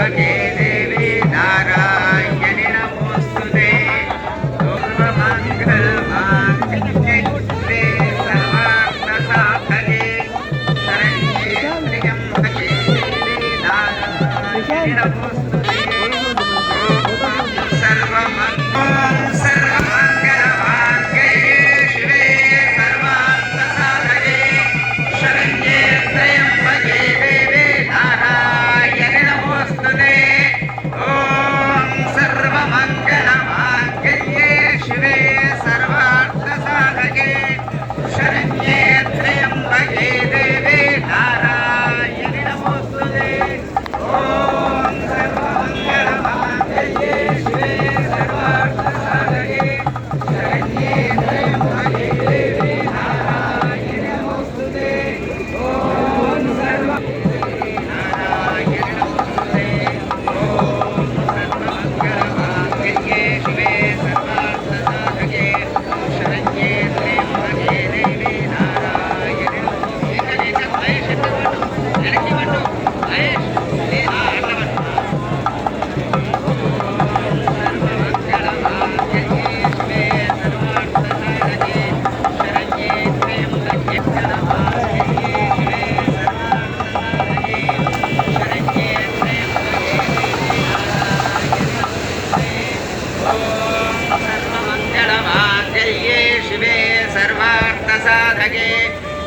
papá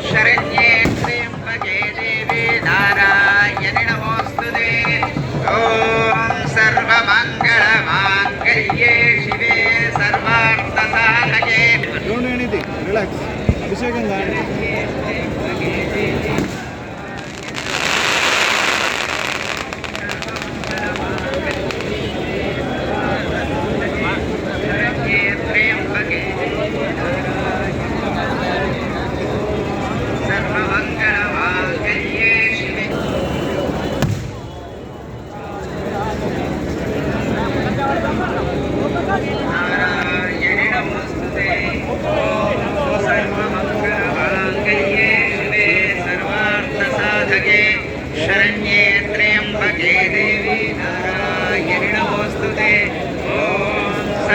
శరణ్యే శ్రీంబజే దేవి నారాయణి నమోస్తు ఓం సర్వమంగళ మాంగళ్యే శివే సర్వార్థ సాధకే రిలాక్స్. అభిషేకం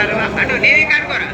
నువ్వు నేనే కానుకోరా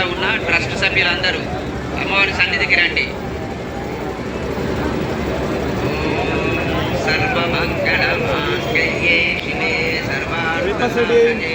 మీద ఉన్న ట్రస్ట్ సభ్యులందరూ అమ్మవారి సన్నిధికి రండి. సర్వమంగళమాంగళ్యే శివే సర్వాంగళే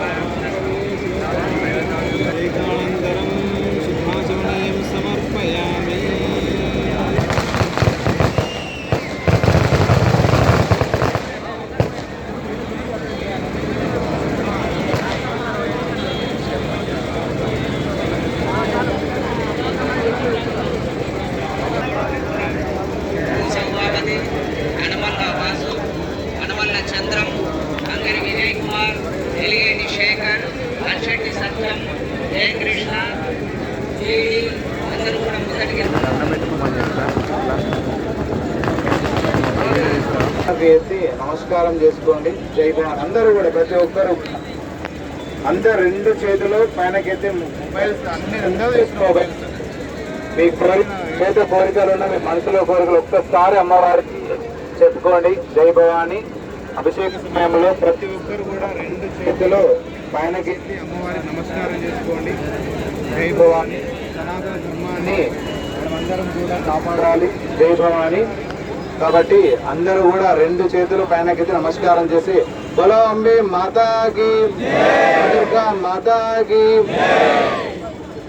ఎత్తి నమస్కారం చేసుకోండి. జై భవాన్ అందరూ కూడా ప్రతి ఒక్కరు. అందరు రెండు చేతులు పైనకెత్తి మొబైల్స్ అన్ని అందరూ మీ కోరిక చేత కోరికలు ఉన్న మీ మనసులో కోరికలు ఒక్కసారి అమ్మవారికి చెప్పుకోండి. జై భవాని. అభిషేక సమయంలో ప్రతి ఒక్కరు కూడా రెండు చేతులు పైనకెత్తి అమ్మవారికి నమస్కారం చేసుకోండి. జై భవాని. సనాతన ధర్మాన్ని మనమందరం కూడా కాపాడాలి. జై భవాని. కాబట్టి అందరూ కూడా రెండు చేతులు పైనకెత్తి నమస్కారం చేసి బలో అంబే మాతాకి దుర్గా మాతాకి